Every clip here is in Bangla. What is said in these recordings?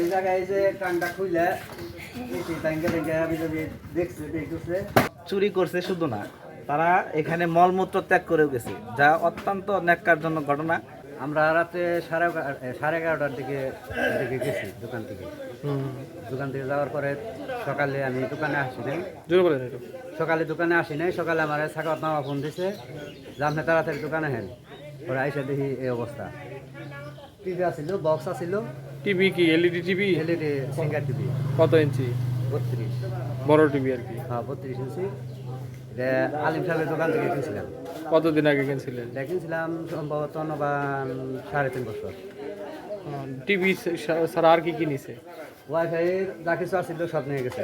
এই জায়গায় যে কানটা খুইলে চুরি করছে শুধু না তারা এখানে মলমূত্র ত্যাগ করেও গেছে যা অত্যন্ত ন্যাক্কারজনক ঘটনা। আমরা রাতে সাড়ে সাড়ে এগারোটার দিকে দিকে গেছি দোকান থেকে। দোকান থেকে যাওয়ার পরে সকালে আমি দোকানে আসি নাই। সকালে দোকানে আসি নাই সকালে আমার সাকাত নামা ফোন দিছে যে আপনি তাড়াতাড়ি দোকানে হেন। পরে আইসা দেখি এই অবস্থা। টিভি আছিল বক্স আছিল টিভি কি LED TV LED Singer TV কত ইঞ্চি? বত্রিশ। বড় টিভি আর কি। হ্যাঁ বত্রিশ ইঞ্চি। এটা আলিম সাহেবের দোকান থেকে কিনছিলাম। কতদিন আগে কিনছিলেন? এটা কিনছিলাম সম্ভবত নবান সাড়ে তিন বছর। টিভি ছাড়া আর কি কি নিছে ওয়াইফাই যা কিছু আসছিল সব নিয়ে গেছে।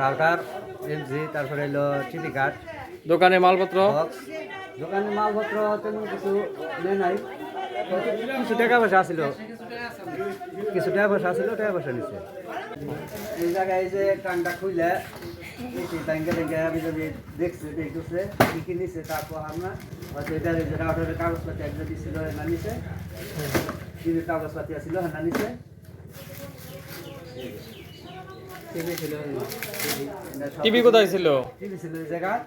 রাউটার এলজি তারপরে এলো টিভি কার্ড দোকানে মালপত্র? দোকানে মালপত্র তেমন কিছু নেই নাই। কিছু টাকা পয়সা আছিল। কিছু টাকা পয়সা আছিল টাকা পয়সা নিচ্ছে এই জায়গায় এই যে কানটা খুইলে এই টাঙ্গে টাঙ্গে আমি যদি দেখছি দেখতেছে কি কি নিচ্ছে তারপর আমরা হয়তো এটা এই যে রাউটারের কাগজপাতি একজন দিছিল না নিছে। টিভির কাগজপাতি আছিল না নিছে। টিভি ছিল টিভি কোথায় ছিল? টিভি ছিল এই জায়গায়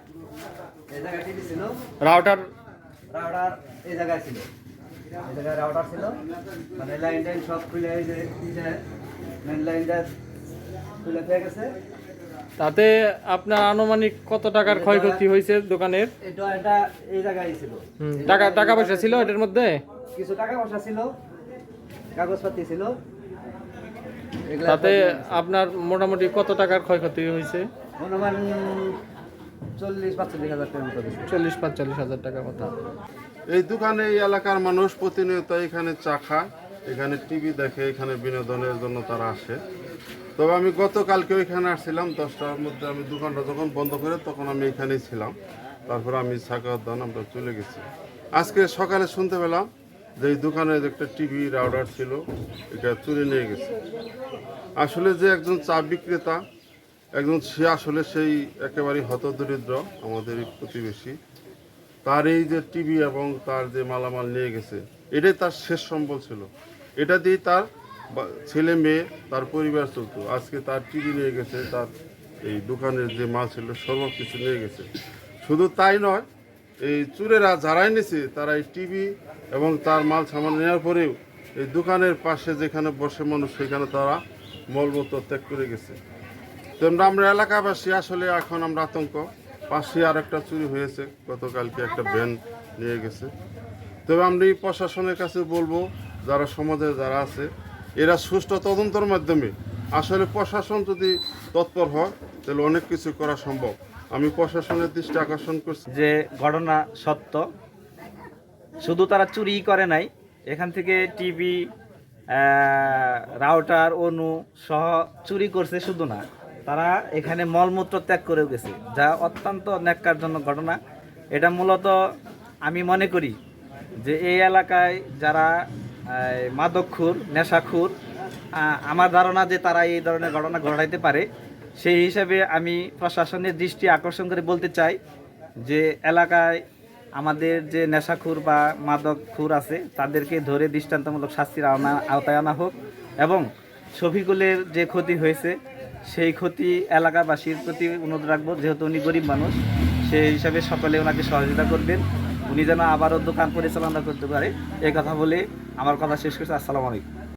এই জায়গায় টিভি ছিল। রাউটার রাউটার এই জায়গায় ছিল। এই জায়গায় রাউটার ছিল মানে সব খুলে মেন লাইনটা খুলে পেয়ে গেছে। তাতে আপনার আনুমানিক কত টাকার ক্ষয়ক্ষতি হয়েছে দোকানের? এটা এটা এই জায়গায় ছিল। টাকা টাকা পয়সা ছিল এটার মধ্যে? কিছু টাকা পয়সা ছিল কাগজপাতি ছিল। তাতে আপনার মোটামুটি কত টাকার ক্ষয়ক্ষতি হয়েছে? অনুমান চল্লিশ পাঁচচল্লিশ হাজার টাকার মতো চল্লিশ পাঁচচল্লিশ হাজার টাকার মতো। এই দোকানে এই এলাকার মানুষ প্রতিনিয়ত এখানে চা খায়, এখানে টিভি দেখে, এখানে বিনোদনের জন্য তারা আসে। তবে আমি গতকালকে এখানে আসছিলাম, দশটার মধ্যে আমি দোকানটা যখন বন্ধ করে তখন আমি এখানেই ছিলাম। তারপর আমি সাকাদান আমরা চলে গেছি। আজকে সকালে শুনতে পেলাম যে এই দোকানে একটা টিভি রাউডার ছিল, এটা চুরি নিয়ে গেছে। আসলে যে একজন চা বিক্রেতা, একজন সে আসলে সেই একেবারেই হতদরিদ্র আমাদের প্রতিবেশী। তার এই যে টিভি এবং তার যে মালামাল নিয়ে গেছে, এটাই তার শেষ সম্বল ছিল। এটা দিয়ে তার ছেলে, মেয়ে, তার পরিবার চলতো। আজকে তার টিভি নিয়ে গেছে, তার এই দোকানের যে মাল ছিল সর্ব কিছু নিয়ে গেছে। শুধু তাই নয়, এই চুরেরা যারাই নিছে, তারা এই টিভি এবং তার মাল সামান নেওয়ার পরেও এই দোকানের পাশে যেখানে বসে মানুষ, সেখানে তারা মলমূত্র ত্যাগ করে গেছে। তোমরা আমরা এলাকাবাসী আসলে এখন আমরা আতঙ্ক। পাশে আর একটা চুরি হয়েছে, গতকালকে একটা ভ্যান নিয়ে গেছে। তবে আমরা এই প্রশাসনের কাছে বলব, যারা সমাজে যারা আছে, এরা সুষ্ঠু তদন্তের মাধ্যমে আসলে প্রশাসন যদি তৎপর হয়, তাহলে অনেক কিছু করা সম্ভব। আমি প্রশাসনের দৃষ্টি আকর্ষণ করছি। যে ঘটনা সত্য, শুধু তারা চুরি করে নাই, এখান থেকে টিভি রাউটার, অনু সহ চুরি করছে শুধু না। তারা এখানে মলমূত্র ত্যাগ করেও গেছে, যা অত্যন্ত ন্যাক্কারজনক ঘটনা। এটা মূলত আমি মনে করি যে এই এলাকায় যারা মাদকখুর, নেশাখুর আমার ধারণা যে তারা এই ধরনের ঘটনা ঘটাইতে পারে, সেই হিসাবে আমি প্রশাসনের দৃষ্টি আকর্ষণ করে বলতে চাই যে এলাকায় আমাদের যে নেশাখুর বা মাদকখুর আছে, তাদেরকে ধরে দৃষ্টান্তমূলক শাস্তির আওনা আওতায় আনা হোক এবং শফিকুলের যে ক্ষতি হয়েছে সেই ক্ষতি এলাকাবাসীর প্রতি অনুরোধ রাখব, যেহেতু উনি গরিব মানুষ, সেই হিসাবে সকলে ওনাকে সহযোগিতা করবেন। উনি যেন আবারও দোকান পরিচালনা করতে পারে। এই কথা বলে আমার কথা শেষ করছি। আসসালামু আলাইকুম।